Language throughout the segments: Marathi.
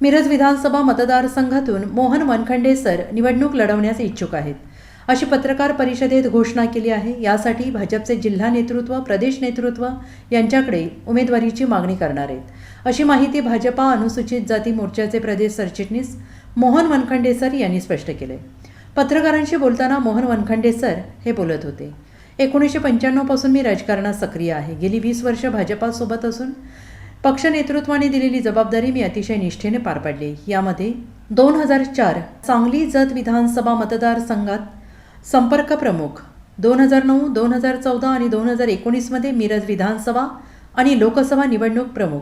मिरज विधानसभा मतदारसंघातून मोहन वनखंडे सर निवडणूक लढवण्यास इच्छुक आहेत. अशी पत्रकार परिषदेत घोषणा केली आहे. यासाठी भाजपचे जिल्हा नेतृत्व प्रदेश नेतृत्व यांच्याकडे उमेदवारीची मागणी करणार आहेत. अशी माहिती भाजपा अनुसूचित जाती मोर्चाचे प्रदेश सरचिटणीस मोहन वनखंडे सर यांनी स्पष्ट केले. पत्रकारांशी बोलताना मोहन वनखंडे सर हे बोलत होते. एकोणीसशे पंच्याण्णवपासून मी राजकारणात सक्रिय आहे. गेली वीस वर्ष भाजपासोबत असून पक्ष नेतृत्वाने दिलेली जबाबदारी मी अतिशय निष्ठेने पार पाडली. यामध्ये दोन हजार चार सांगली जत विधानसभा मतदारसंघात संपर्क प्रमुख दोन हजार नऊ दोन हजार चौदा आणि दोन हजार एकोणीसमध्ये मिरज विधानसभा आणि लोकसभा निवडणूक प्रमुख.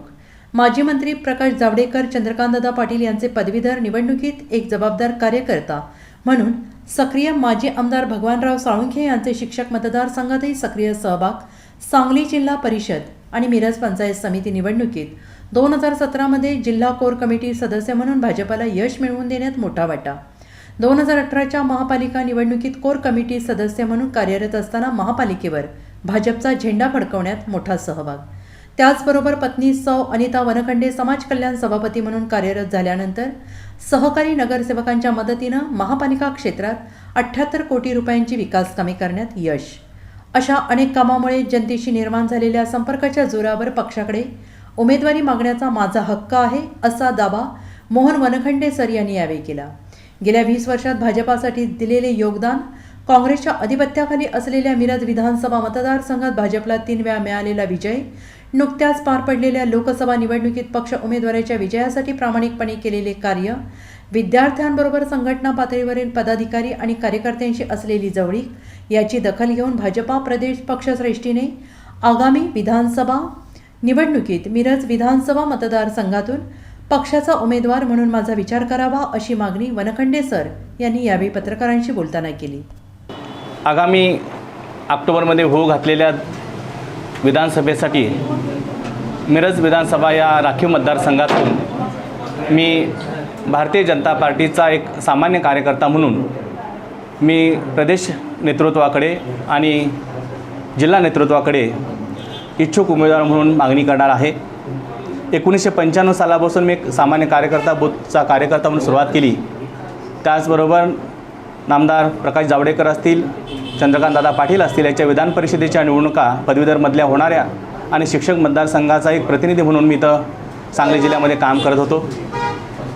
माजी मंत्री प्रकाश जावडेकर चंद्रकांतदा पाटील यांचे पदवीधर निवडणुकीत एक जबाबदार कार्यकर्ता म्हणून सक्रिय माजी आमदार भगवानराव साळुंखे यांचे शिक्षक मतदारसंघातही सक्रिय सहभाग सांगली जिल्हा परिषद आणि मिरज पंचायत समिती निवडणुकीत. दोन हजार सतरामध्ये जिल्हा कोर कमिटी सदस्य म्हणून भाजपाला यश मिळवून देण्यात मोठा वाटा. दोन हजार अठराच्या महापालिका निवडणुकीत कोर कमिटी सदस्य म्हणून कार्यरत असताना महापालिकेवर भाजपचा झेंडा फडकवण्यात मोठा सहभाग. त्याचबरोबर पत्नी सौ अनिता वनखंडे समाज कल्याण सभापती म्हणून कार्यरत झाल्यानंतर सहकारी नगरसेवकांच्या मदतीनं महापालिका क्षेत्रात अठ्ठ्याहत्तर कोटी रुपयांची विकास कामे करण्यात यश. अशा अनेक कामामुळे जनतेशी निर्माण झालेल्या संपर्काच्या जोरावर पक्षाकडे उमेदवारी मागण्याचा माझा हक्क आहे असा दावा मोहन वनखंडे सर यांनी यावेळी केला. गेल्या वीस वर्षात भाजपासाठी दिलेले योगदान काँग्रेसच्या अधिपत्याखाली असलेल्या मिरज विधानसभा मतदारसंघात भाजपला तीन वेळा मिळालेला विजय नुकत्याच पार पडलेल्या लोकसभा निवडणुकीत पक्ष उमेदवाराच्या विजयासाठी प्रामाणिकपणे केलेले कार्य विद्यार्थ्यांबरोबर संघटना पातळीवरील पदाधिकारी आणि कार्यकर्त्यांशी असलेली जवळीक याची दखल घेऊन भाजपा प्रदेश पक्षश्रेष्ठीने आगामी विधानसभा निवडणुकीत मिरज विधानसभा मतदारसंघातून पक्षाचा उमेदवार म्हणून माझा विचार करावा अशी मागणी वनखंडे सर यांनी यावेळी पत्रकारांशी बोलताना केली. आगामी ऑक्टोबरमध्ये होऊ घातलेल्या विधानसभेसाठी मिरज विधानसभा या राखीव मतदारसंघातून मी भारतीय जनता पार्टीचा एक सामान्य कार्यकर्ता म्हणून मी प्रदेश नेतृत्वाकडे आणि जिल्हा नेतृत्वाकडे इच्छुक उमेदवार म्हणून मागणी करणार आहे. एकोणीसशे पंच्याण्णव सालापासून मी एक सामान्य कार्यकर्ता बूथचा कार्यकर्ता म्हणून सुरुवात केली. त्याचबरोबर नामदार प्रकाश जावडेकर असतील चंद्रकांतदादा पाटील असतील याच्या विधान परिषदेच्या निवडणुका पदवीधरमधल्या होणाऱ्या आणि शिक्षक मतदारसंघाचा एक प्रतिनिधी म्हणून मी इथं सांगली जिल्ह्यामध्ये काम करत होतो.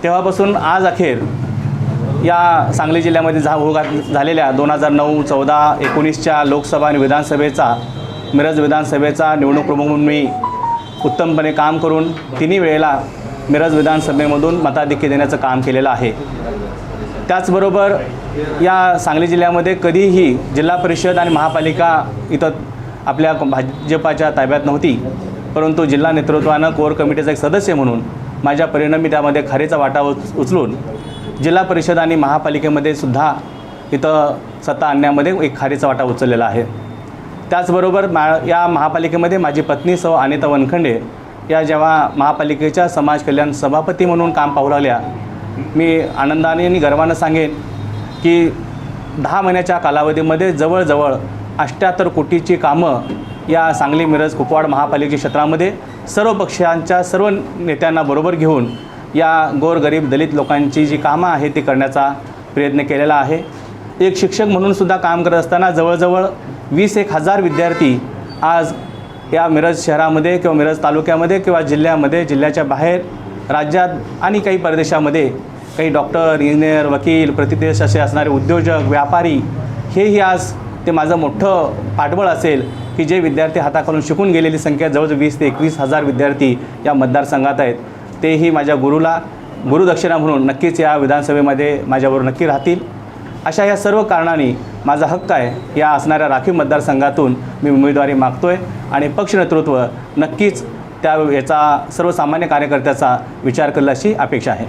तेव्हापासून आज अखेर या सांगली जिल्ह्यामध्ये झा हो घात झालेल्या दोन हजार नऊ चौदा एकोणीसच्या लोकसभा आणि विधानसभेचा मिरज विधानसभेचा निवडणूक प्रमुख म्हणून मी उत्तमपणे काम करून तिन्ही वेळेला मिरज विधानसभेमधून मताधिक्य देण्याचं काम केलेलं आहे. त्याचबरोबर या सांगली जिल्ह्यामध्ये कधीही जिल्हा परिषद आणि महापालिका इथं आपल्या भाजपाच्या ताब्यात नव्हती. परंतु जिल्हा नेतृत्वानं कोर कमिटीचा एक सदस्य म्हणून माझ्या परिणामी त्यामध्ये खारीचा वाटा उच उचलून जिल्हा परिषद आणि महापालिकेमध्ये सुद्धा इथं सत्ता आणण्यामध्ये एक खारीचा वाटा उचललेला आहे. त्याचबरोबर मा या महापालिकेमध्ये माझी पत्नी सौ अनिता वनखंडे या जेव्हा महापालिकेच्या समाज कल्याण सभापती म्हणून काम पाहू लागल्या मी आनंदाने आणि गर्वानं सांगेन की दहा महिन्याच्या कालावधीमध्ये जवळजवळ अष्ट्याहत्तर कोटीची कामं या सांगली मिरज कुपवाड महापालिके क्षेत्रामध्ये सर्व पक्षांच्या सर्व नेत्यांना बरोबर घेऊन या गोरगरीब दलित लोकांची जी कामं आहे ती करण्याचा प्रयत्न केलेला आहे. एक शिक्षक म्हणून सुद्धा काम करत असताना जवळजवळ वीस एक हजार विद्यार्थी आज या मिरज शहरामध्ये किंवा मिरज तालुक्यामध्ये किंवा जिल्ह्यामध्ये जिल्ह्याच्या बाहेर राज्यात आणि काही परदेशामध्ये काही डॉक्टर इंजिनियर वकील प्रतिदेश असे असणारे उद्योजक व्यापारी हेही आज ते माझं मोठं पाठबळ असेल की जे विद्यार्थी हाताखालून शिकून गेलेली संख्या जवळजवळ वीस ते एकवीस हजार विद्यार्थी या मतदारसंघात आहेत. तेही माझ्या गुरुला गुरुदक्षिणा म्हणून नक्कीच या विधानसभेमध्ये माझ्याबरोबर नक्की राहतील. अशा या सर्व कारणाने माझा हक्क आहे या असणाऱ्या राखीव मतदारसंघातून मी उमेदवारी मागतो आहे आणि पक्ष नेतृत्व नक्कीच त्या याचा सर्वसामान्य कार्यकर्त्याचा विचार करेल अशी अपेक्षा आहे.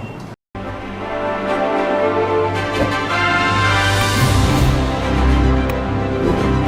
啊。